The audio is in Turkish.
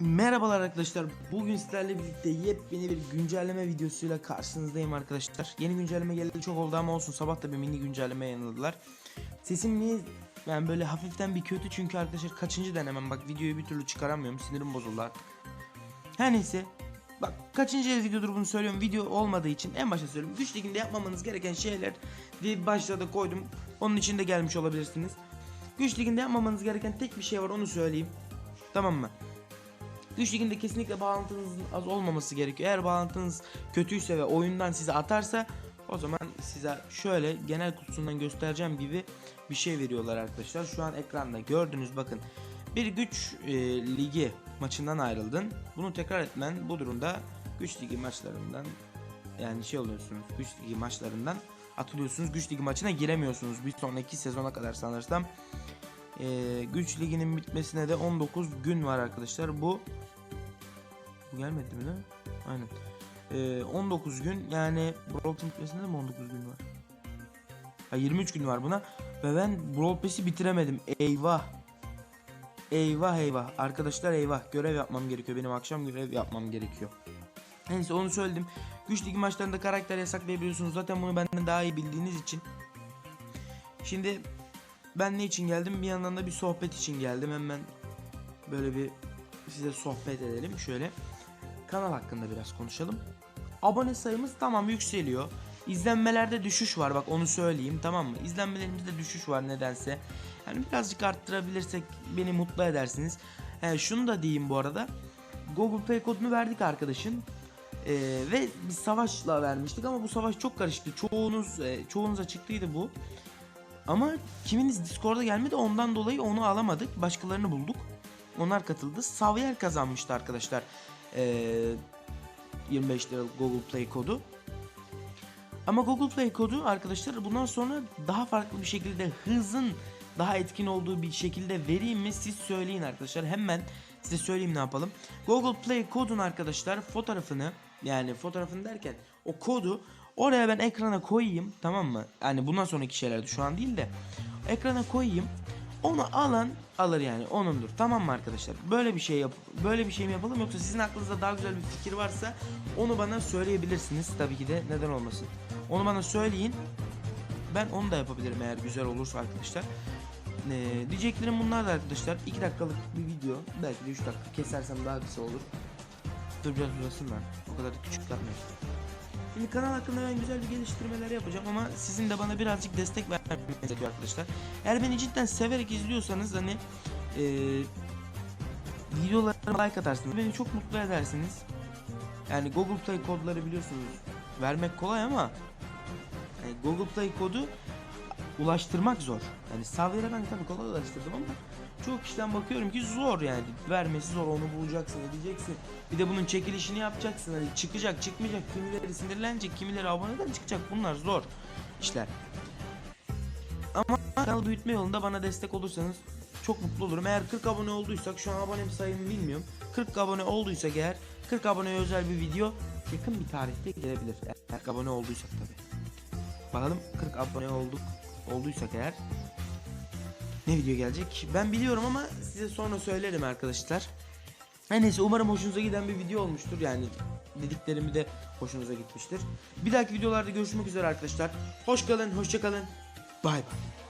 Merhabalar arkadaşlar. Bugün sizlerle birlikte yepyeni bir güncelleme videosuyla karşınızdayım arkadaşlar. Yeni güncelleme geldi çok oldu ama olsun sabah da bir mini güncelleme yayınladılar. Sesim niye yani böyle hafiften bir kötü çünkü arkadaşlar kaçıncı denemem bak videoyu bir türlü çıkaramıyorum sinirim bozuldu artık. Her neyse Bak kaçıncı videodur bunu söylüyorum video olmadığı için en başta söylüyorum. Güç liginde yapmamanız gereken şeyler diye başta da koydum. Onun için de gelmiş olabilirsiniz. Güç liginde yapmamanız gereken tek bir şey var onu söyleyeyim. Tamam mı? Güç liginde kesinlikle bağlantınızın az olmaması gerekiyor. Eğer bağlantınız kötüyse ve oyundan sizi atarsa o zaman size şöyle genel kutusundan göstereceğim gibi bir şey veriyorlar arkadaşlar. Şu an ekranda gördünüz bakın. Bir güç e, ligi maçından ayrıldın. Bunu tekrar etmen bu durumda güç ligi maçlarından yani şey oluyorsunuz. Güç ligi maçlarından atılıyorsunuz. Güç ligi maçına giremiyorsunuz. Bir sonraki sezona kadar sanırsam. E, güç liginin bitmesine de 19 gün var arkadaşlar. Bu bu gelmedi mi lan? Aynen. Ee, 19 gün yani Brawl bitmesinde de mi 19 gün var? Ha 23 gün var buna. Ve ben Brawl Pass'i bitiremedim. Eyvah. Eyvah eyvah. Arkadaşlar eyvah. Görev yapmam gerekiyor. Benim akşam görev yapmam gerekiyor. Neyse onu söyledim. Güç ligi maçlarında karakter yasaklayabiliyorsunuz. Zaten bunu benden daha iyi bildiğiniz için. Şimdi ben ne için geldim? Bir yandan da bir sohbet için geldim. Hemen böyle bir size sohbet edelim. Şöyle kanal hakkında biraz konuşalım. Abone sayımız tamam yükseliyor. İzlenmelerde düşüş var bak onu söyleyeyim tamam mı? İzlenmelerimizde düşüş var nedense. Yani birazcık arttırabilirsek beni mutlu edersiniz. He, şunu da diyeyim bu arada. Google Play kodunu verdik arkadaşın. Ee, ve bir savaşla vermiştik ama bu savaş çok karıştı. Çoğunuz e, çoğunuza çıktıydı bu. Ama kiminiz Discord'a gelmedi ondan dolayı onu alamadık. Başkalarını bulduk. Onlar katıldı. Xavier kazanmıştı arkadaşlar. Ee, 25 lira Google Play kodu. Ama Google Play kodu arkadaşlar bundan sonra daha farklı bir şekilde hızın daha etkin olduğu bir şekilde vereyim mi siz söyleyin arkadaşlar. Hemen size söyleyeyim ne yapalım. Google Play kodun arkadaşlar fotoğrafını yani fotoğrafını derken o kodu oraya ben ekrana koyayım tamam mı? Yani bundan sonraki şeylerde şu an değil de ekrana koyayım. Onu alan alır yani onundur. Tamam mı arkadaşlar? Böyle bir şey yap böyle bir şey mi yapalım yoksa sizin aklınızda daha güzel bir fikir varsa onu bana söyleyebilirsiniz tabii ki de neden olmasın. Onu bana söyleyin. Ben onu da yapabilirim eğer güzel olursa arkadaşlar. Ee, diyeceklerim bunlar da arkadaşlar. 2 dakikalık bir video. Belki de 3 dakika kesersem daha kısa olur. Dur biraz uzasın ben. O kadar da küçük yapmayayım. Şimdi kanal hakkında ben güzel bir geliştirmeler yapacağım ama sizin de bana birazcık destek vermeniz gerekiyor arkadaşlar. Eğer beni cidden severek izliyorsanız hani eee videolarıma like atarsınız. Beni çok mutlu edersiniz. Yani Google Play kodları biliyorsunuz vermek kolay ama yani Google Play kodu ulaştırmak zor. Yani Savier'e ben tabii kolay ulaştırdım ama çoğu kişiden bakıyorum ki zor yani. Vermesi zor onu bulacaksın edeceksin. Bir de bunun çekilişini yapacaksın. Hani çıkacak çıkmayacak kimileri sinirlenecek kimileri aboneden çıkacak bunlar zor işler. Ama kanal büyütme yolunda bana destek olursanız çok mutlu olurum. Eğer 40 abone olduysak şu an abone sayımı bilmiyorum. 40 abone olduysak eğer 40 aboneye özel bir video yakın bir tarihte gelebilir. Eğer abone olduysak tabi. Bakalım 40 abone olduk olduysak eğer ne video gelecek? Ben biliyorum ama size sonra söylerim arkadaşlar. Her neyse umarım hoşunuza giden bir video olmuştur. Yani dediklerimi de hoşunuza gitmiştir. Bir dahaki videolarda görüşmek üzere arkadaşlar. Hoş kalın, hoşça kalın. Bay bay.